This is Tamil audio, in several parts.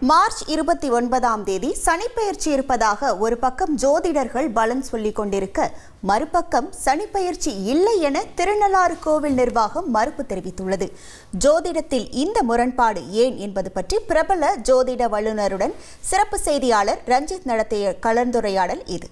மார்ச் இருபத்தி ஒன்பதாம் தேதி சனிப்பெயர்ச்சி இருப்பதாக ஒரு பக்கம் ஜோதிடர்கள் பலன் சொல்லிக் கொண்டிருக்க மறுபக்கம் சனிப்பெயர்ச்சி இல்லை என திருநள்ளாறு கோவில் நிர்வாகம் மறுப்பு தெரிவித்துள்ளது. ஜோதிடத்தில் இந்த முரண்பாடு ஏன் என்பது பற்றி பிரபல ஜோதிட வல்லுநருடன் சிறப்பு செய்தியாளர் ரஞ்சித் நடத்திய கலந்துரையாடல் இது.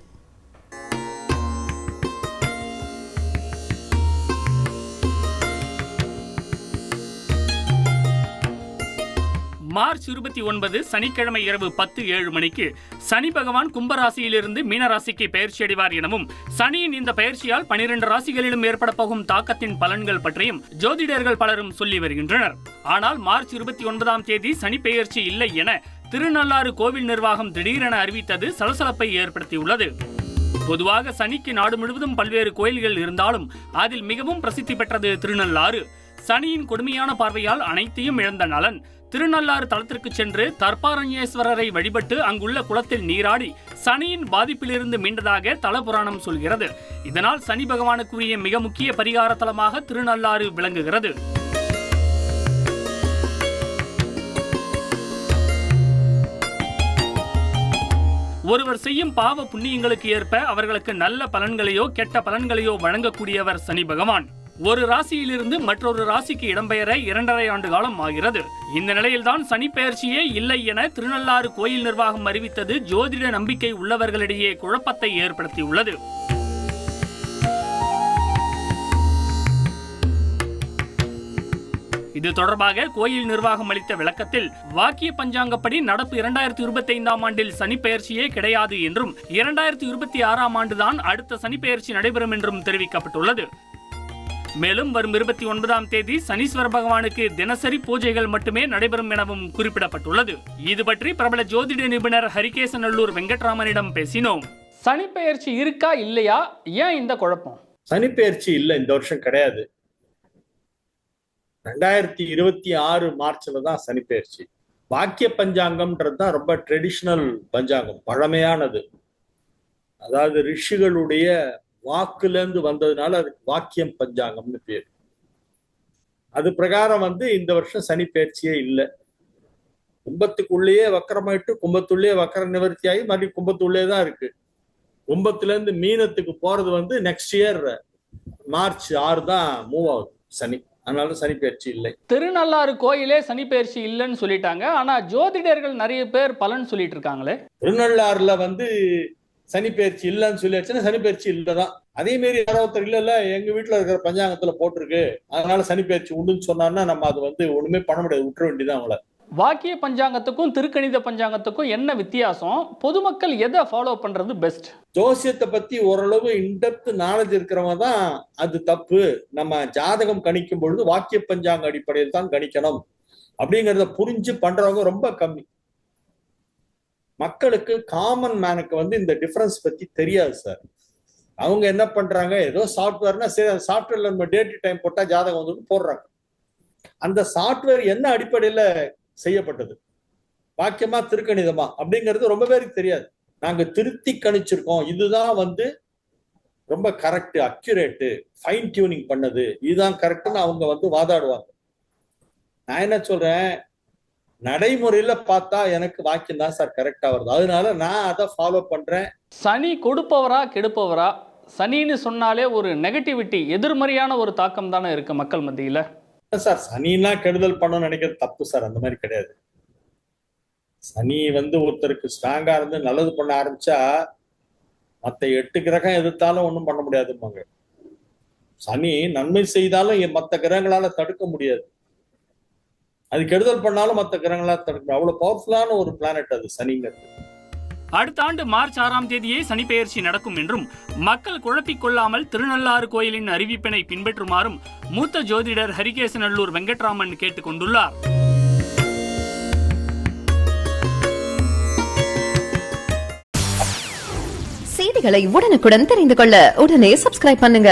மார்ச் இருபத்தி ஒன்பது சனிக்கிழமை இரவு பத்து ஏழு மணிக்கு சனி பகவான் கும்பராசியிலிருந்து மீனராசிக்கு பயிற்சி அடைவார் எனவும் சனியின் இந்த பயிற்சியால் பனிரெண்டு ராசிகளிலும் ஏற்பட போகும் தாக்கத்தின் பலன்கள் பற்றியும் ஜோதிடர்கள் பலரும் சொல்லி வருகின்றனர். ஆனால் மார்ச் இருபத்தி ஒன்பதாம் தேதி சனி பெயர்ச்சி இல்லை என திருநள்ளாறு கோவில் நிர்வாகம் திடீரென அறிவித்தது சலசலப்பை ஏற்படுத்தியுள்ளது. பொதுவாக சனிக்கு நாடு முழுவதும் பல்வேறு கோயில்கள் இருந்தாலும் அதில் மிகவும் பிரசித்தி பெற்றது திருநள்ளாறு. சனியின் கொடுமையான பார்வையால் அனைத்தையும் இழந்த நலன் திருநள்ளாறு தலத்திற்கு சென்று தர்பாரண்யேஸ்வரரை வழிபட்டு அங்குள்ள குளத்தில் நீராடி சனியின் பாதிப்பிலிருந்து மீண்டதாக தல புராணம் சொல்கிறது. இதனால் சனி பகவானுக்குரிய மிக முக்கிய பரிகார தலமாக திருநள்ளாறு விளங்குகிறது. ஒருவர் செய்யும் பாவ புண்ணியங்களுக்கு ஏற்ப அவர்களுக்கு நல்ல பலன்களையோ கெட்ட பலன்களையோ வழங்கக்கூடியவர் சனி பகவான். ஒரு ராசியிலிருந்து மற்றொரு ராசிக்கு இடம்பெயர இரண்டரை ஆண்டு காலம் ஆகிறது. இந்த நிலையில்தான் சனி பெயர்ச்சியே இல்லை என திருநள்ளாறு கோயில் நிர்வாகம் அறிவித்தது. ஜோதிட நம்பிக்கை உள்ளவர்களிடையே குழப்பத்தை ஏற்படுத்தியுள்ளது. இது தொடர்பாக கோயில் நிர்வாகம் அளித்த விளக்கத்தில் வாக்கிய பஞ்சாங்கப்படி நடப்பு இரண்டாயிரத்தி இருபத்தி ஐந்தாம் ஆண்டில் சனி பெயர்ச்சியே கிடையாது என்றும் இரண்டாயிரத்தி இருபத்தி ஆறாம் ஆண்டுதான் அடுத்த சனி பெயர்ச்சி நடைபெறும் என்றும் தெரிவிக்கப்பட்டுள்ளது. மேலும் வரும் இருபத்தி ஒன்பதாம் தேதி சனீஸ்வர பகவானுக்கு தினசரி பூஜைகள் மட்டுமே நடைபெறும் எனவும் குறிப்பிடப்பட்டுள்ளது. இது பற்றி பிரபல ஜோதிட நிபுணர் ஹரிகேசநல்லூர் வெங்கட்ராமனிடம் பேசினோம். சனி பெயர்ச்சி இருக்கா இல்லையா? ஏன் இந்த குழப்பம்? சனிப்பெயர்ச்சி இல்லை இந்த வருஷம் கிடையாது. ரெண்டாயிரத்தி இருபத்தி ஆறு மார்ச்ல தான் சனிப்பெயர்ச்சி. வாக்கிய பஞ்சாங்கம்ன்றது தான் ரொம்ப ட்ரெடிஷ்னல் பஞ்சாங்கம் பழமையானது. அதாவது ரிஷிகளுடைய வாக்குலேருந்து வந்ததுனால அதுக்கு வாக்கியம் பஞ்சாங்கம்னு பேர். அது பிரகாரம் வந்து இந்த வருஷம் சனி பயிற்சியே இல்லை. கும்பத்துக்குள்ளேயே வக்கரமாயிட்டு கும்பத்துள்ளேயே வக்கர நிவர்த்தியாகி மறுபடியும் கும்பத்துள்ளே தான் இருக்கு. கும்பத்துல இருந்து மீனத்துக்கு போறது வந்து நெக்ஸ்ட் இயர் மார்ச் ஆறு தான் மூவ் ஆகுது சனி. அதனால சனி பயிற்சி இல்லை. திருநள்ளாறு கோயிலே சனி பெயர்ச்சி இல்லைன்னு சொல்லிட்டாங்க. ஆனா ஜோதிடர்கள் நிறைய பேர் பலன் சொல்லிட்டு இருக்காங்களே. திருநள்ளாறுல வந்து சனி பயிற்சி இல்லைன்னு சொல்லியாச்சுன்னா சனி பயிற்சி இல்லதான். அதே மாரி யாரோ ஒருத்தர் இல்ல இல்ல எங்க வீட்டுல இருக்கிற பஞ்சாங்கத்துல போட்டிருக்கு. அதனால சனி பயிற்சி உண்டுன்னு சொன்னான்னா நம்ம அது வந்து ஒண்ணுமே பண்ண முடியாது விட்டுற வேண்டியதான் அவங்கள. வாக்கிய பஞ்சாங்கத்துக்கும் திருக்கணித பஞ்சாங்கத்துக்கும் என்ன வித்தியாசம்? பொதுமக்கள் எதை ஃபாலோ பண்றது பெஸ்ட் ஜோசியத்தை பத்தி ஓரளவு இன்டெப்த் நாலேஜ் இருக்கிறவங்க தான் அது தப்பு. நம்ம ஜாதகம் கணிக்கும் பொழுது வாக்கிய பஞ்சாங்க அடிப்படையில் தான் கணிக்கணும். அப்படிங்கறத புரிஞ்சு பண்றவங்க ரொம்ப கம்மி. மக்களுக்கு காமன் மேனுக்கு வந்து இந்த டிஃபரன்ஸ் பத்தி தெரியாது சார் அவங்க என்ன பண்றாங்க? ஏதோ சாஃப்ட்வேர்னா சரி அந்த சாஃப்ட்வேர்ல நம்ம டேட் டைம் போட்டா ஜாதகம் வந்து போடுறாங்க. அந்த சாஃப்ட்வேர் என்ன அடிப்படையில செய்யப்பட்டது? வாக்கியமா திருக்கணிதமா? அப்படிங்கிறது ரொம்ப பேருக்கு தெரியாது. நாங்க திருத்தி கணிச்சிருக்கோம். இதுதான் வந்து ரொம்ப கரெக்ட் அக்யூரேட்டு ஃபைன் டியூனிங் பண்ணது. இதுதான் கரெக்டுன்னு அவங்க வந்து வாதாடுவாங்க. நான் என்ன சொல்றேன்? நடைமுறையில பார்த்தா எனக்கு வாக்கியம் தான் சார் கரெக்டா வருது. அதனால நான் அதை ஃபாலோ பண்றேன். சனி கொடுப்பவரா கெடுப்பவரா? சனின்னு சொன்னாலே ஒரு நெகட்டிவிட்டி எதிர்மறையான ஒரு தாக்கம் தானே இருக்கு மக்கள் மத்தியில? சார் சனிலாம் கெடுதல் பண்ணணும்னு நினைக்கிறது தப்பு சார் அந்த மாதிரி கிடையாது. சனி வந்து ஒருத்தருக்கு ஸ்ட்ராங்கா இருந்து நல்லது பண்ண ஆரம்பிச்சா மத்த எட்டு கிரகம் எதிர்த்தாலும் ஒன்றும் பண்ண முடியாதும்பாங்க. சனி நன்மை செய்தாலும் மற்ற கிரகங்களால தடுக்க முடியாது. அது கெடுதல் பண்ணாலும் மற்ற கிரகங்களால தடுக்க முடியாது. அவ்வளவு பவர்ஃபுல்லான ஒரு பிளானட் அது சனிங்கிறது அடுத்த ஆண்டு மார்ச் ஆறாம் தேதியே சனி பெயர்ச்சி நடக்கும் என்றும் மக்கள் குழப்பிக் கொள்ளாமல் திருநள்ளாறு கோயிலின் அறிவிப்பினை பின்பற்றுமாறும் மூத்த ஜோதிடர் ஹரிகேசநல்லூர் வெங்கட்ராமன் கேட்டுக் கொண்டுள்ளார். செய்திகளை உடனுக்குடன் தெரிந்து கொள்ள உடனே சப்ஸ்கிரைப் பண்ணுங்க.